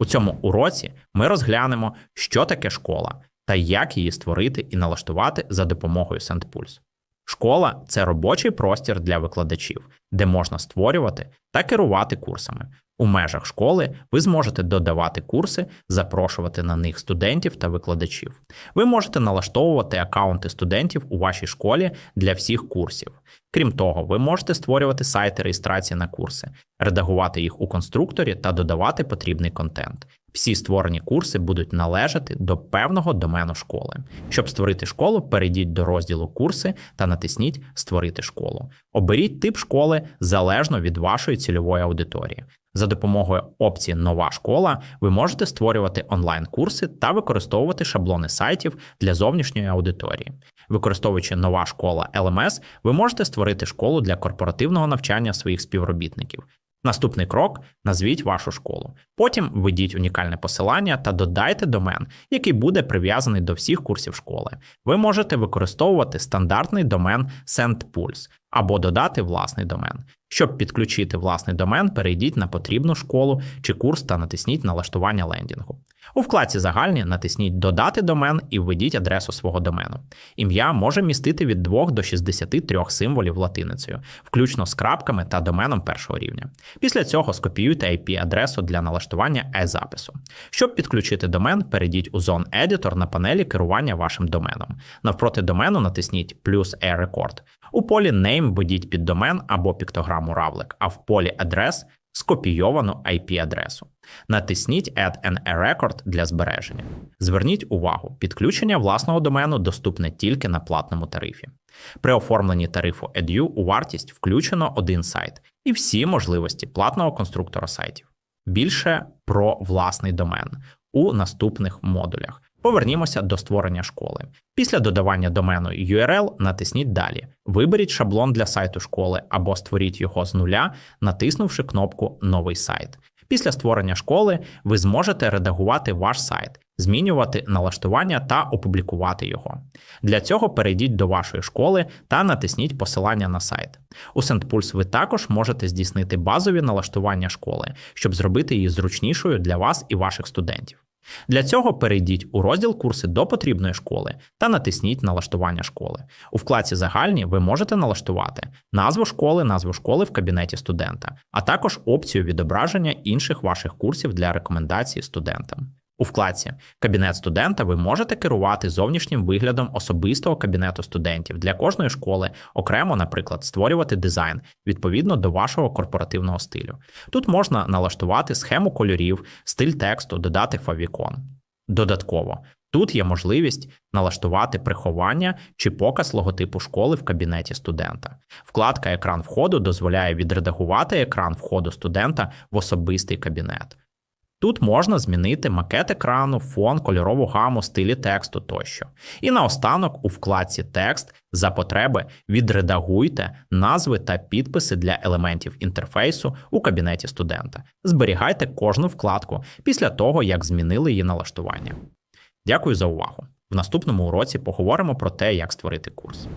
У цьому уроці ми розглянемо, що таке школа та як її створити і налаштувати за допомогою SendPulse. Школа це робочий простір для викладачів, де можна створювати та керувати курсами. У межах школи ви зможете додавати курси, запрошувати на них студентів та викладачів. Ви можете налаштовувати акаунти студентів у вашій школі для всіх курсів. Крім того, ви можете створювати сайти реєстрації на курси, редагувати їх у конструкторі та додавати потрібний контент. Всі створені курси будуть належати до певного домену школи. Щоб створити школу, перейдіть до розділу курси та натисніть Створити школу. Оберіть тип школи залежно від вашої цільової аудиторії. За допомогою опції Нова школа ви можете створювати онлайн-курси та використовувати шаблони сайтів для зовнішньої аудиторії. Використовуючи нова школа LMS, ви можете створити школу для корпоративного навчання своїх співробітників. Наступний крок назвіть вашу школу. Потім введіть унікальне посилання та додайте домен, який буде прив'язаний до всіх курсів школи. Ви можете використовувати стандартний домен SendPulse або додати власний домен. Щоб підключити власний домен, перейдіть на потрібну школу чи курс та натисніть налаштування лендінгу. У вкладці Загальні натисніть Додати домен і введіть адресу свого домену. Ім'я може містити від 2 до 63 символів латиницею, включно з крапками та доменом першого рівня. Після цього скопіюйте IP-адресу для налаштування e-запису. Щоб підключити домен, перейдіть у Zone Editor на панелі керування вашим доменом. Навпроти домену натисніть плюс e-record. У полі Name введіть під домен або піктограму равлик, а в полі адрес скопійовану IP-адресу. Натисніть Add an e-record для збереження. Зверніть увагу, підключення власного домену доступне тільки на платному тарифі. При оформленні тарифу Edu у вартість включено один сайт і всі можливості платного конструктора сайтів. Більше про власний домен у наступних модулях. Повернімося до створення школи. Після додавання домену URL натисніть Далі. Виберіть шаблон для сайту школи або створіть його з нуля, натиснувши кнопку Новий сайт. Після створення школи ви зможете редагувати ваш сайт, змінювати налаштування та опублікувати його. Для цього перейдіть до вашої школи та натисніть посилання на сайт. У SendPulse ви також можете здійснити базові налаштування школи, щоб зробити її зручнішою для вас і ваших студентів. Для цього перейдіть у розділ курси до потрібної школи та натисніть налаштування школи. У вкладці Загальні ви можете налаштувати назву школи, назву школи в кабінеті студента, а також опцію відображення інших ваших курсів для рекомендацій студентам. У вкладці Кабінет студента ви можете керувати зовнішнім виглядом особистого кабінету студентів для кожної школи, окремо, наприклад, створювати дизайн відповідно до вашого корпоративного стилю. Тут можна налаштувати схему кольорів, стиль тексту, додати фавікон. Додатково, тут є можливість налаштувати приховання чи показ логотипу школи в кабінеті студента. Вкладка Екран входу дозволяє відредагувати екран входу студента в особистий кабінет. Тут можна змінити макет екрану, фон, кольорову гаму, стилі тексту тощо. І наостанок у вкладці Текст за потреби відредагуйте назви та підписи для елементів інтерфейсу у кабінеті студента. Зберігайте кожну вкладку після того, як змінили її налаштування. Дякую за увагу! В наступному уроці поговоримо про те, як створити курс.